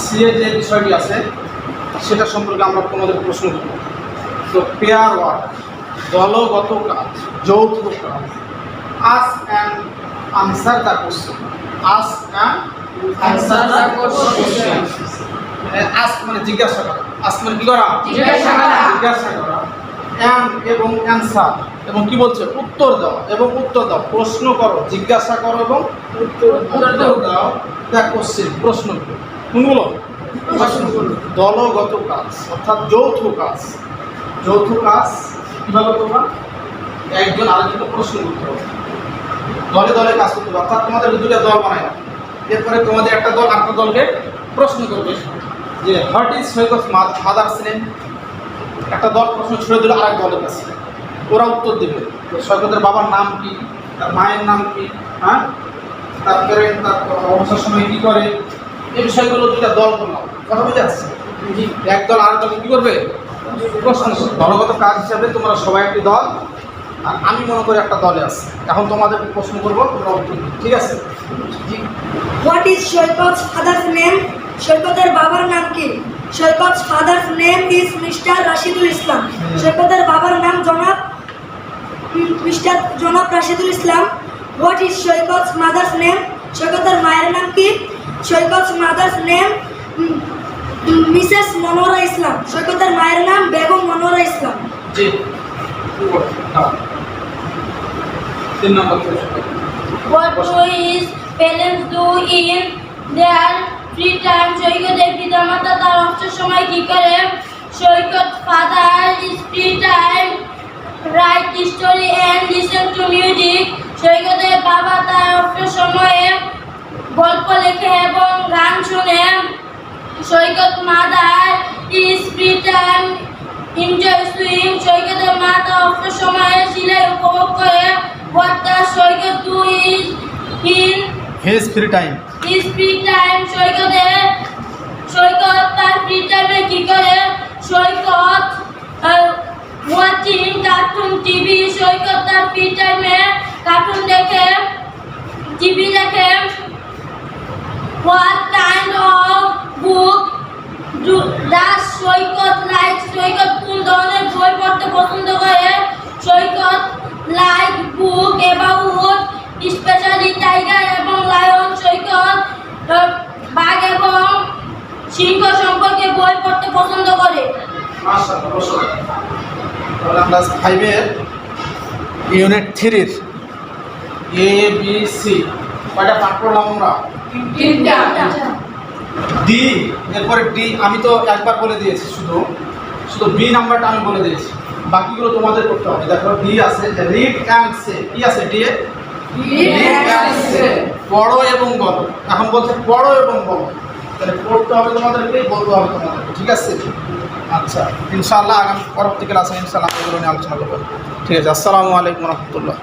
CA যে বিষয়টি আছে সেটা সম্পর্কে আমরা তোমাদের প্রশ্ন করব। তো পেয়ার ওয়ার্ক দলগত কাজ যৌথ কাজ ask and answer the question. Ask and answer the question. Ask মানে জিজ্ঞাসা করা। আস মানে কি করা? জিজ্ঞাসা করা। জিজ্ঞাসা করা। অ্যান্ড এবং অ্যান্সার এবং কি বলছে? উত্তর দাও। এবং উত্তর দাও। প্রশ্ন করো। জিজ্ঞাসা করো এবং উত্তর দাও। The question. প্রশ্নগুলো কোনগুলো? দলগত কাজ, অর্থাৎ যৌথ কাজ। যৌথ কাজ কীভাবে তোমরা একজন আরেকজনকে প্রশ্ন করতে হবে। দলে দলে কাজ করতে হবে, অর্থাৎ তোমাদের দুটো দল বানায় এরপরে তোমাদের একটা দল আরেকটা দলকে প্রশ্ন করবে। যে, what is Saikat father's name একটা দল প্রশ্ন ছুড়ে দিল, আরেক দলের কাছে। ওরা উত্তর দেবে সৈকতের বাবার নাম কি, তার মায়ের নাম কি হ্যাঁ? তারপরে তার অবসর সময় কি করে? এই বিষয়গুলো দুটা দল করলাম কথা বুঝে আসছে? এক দল আরেক দল কি করবে? প্রশ্ন। দলগত কাজ হিসাবে তোমরা সবাই একটি দল। আর আমি মনে করি একটা দলে আছে। এখন তোমাদের প্রশ্ন করব ঠিক আছে? What is Saikat father's name সৈকতের বাবার নাম কি? Saikat father's name is Mr Rashidul Islam সৈকতের বাবার নাম জনাব মিস্টার জনাব Rashidul Islam what is Saikat mother's name সৈকতের মায়ের নাম কি? Saikat name Mrs Monora Islam. সৈকতের মায়ের নাম বেগম মনোরা ইসলাম। জি। তিন নম্বর What do his parents do in their free time? সৈকতের পিতামাতা তার অবসর সময় কি করে? সৈকত সৈকতের বাবা তার অবসর সময়ে গল্প লেখে এবং গান শুনে Saikat mother free time enjoy sewing সৈকতের মা তার অবসর সময়ে সিলাই উপভোগ করে। What Saikat do is in his free time is free time সৈকতে সৈকত তার ফ্রি টাইমে কি করে? Saikat watching cartoon TV Saikat তার ফ্রি টাইমে কার্টুন দেখে টিভি দেখে তাহলে আমরা ফাইভের ইউনিট থ্রির এ বি সি কয়টা পাঠ করলাম আমরা? ডি এরপরে ডি আমি তো একবার বলে দিয়েছি শুধু। শুধু বি নাম্বারটা আমি বলে দিয়েছি। বাকিগুলো তোমাদের করতে হবে। দেখো ডি আছে রিড অ্যান্ড সে কি আছে D A? Read and say। পড়ো এবং বলো। এখন বলছে পড়ো এবং বলো। তাহলে পড়তে হবে তোমাদেরকে বলতে হবে তোমাদেরকে। ঠিক আছে? আচ্ছা ইনশাআল্লাহ আগামী পরবর্তী ক্লাসে ইনশাআল্লাহ আমরা এগুলো নিয়ে আলোচনা করব। ঠিক আছে, আসসালামু আলাইকুম রহমতুল্লাহ।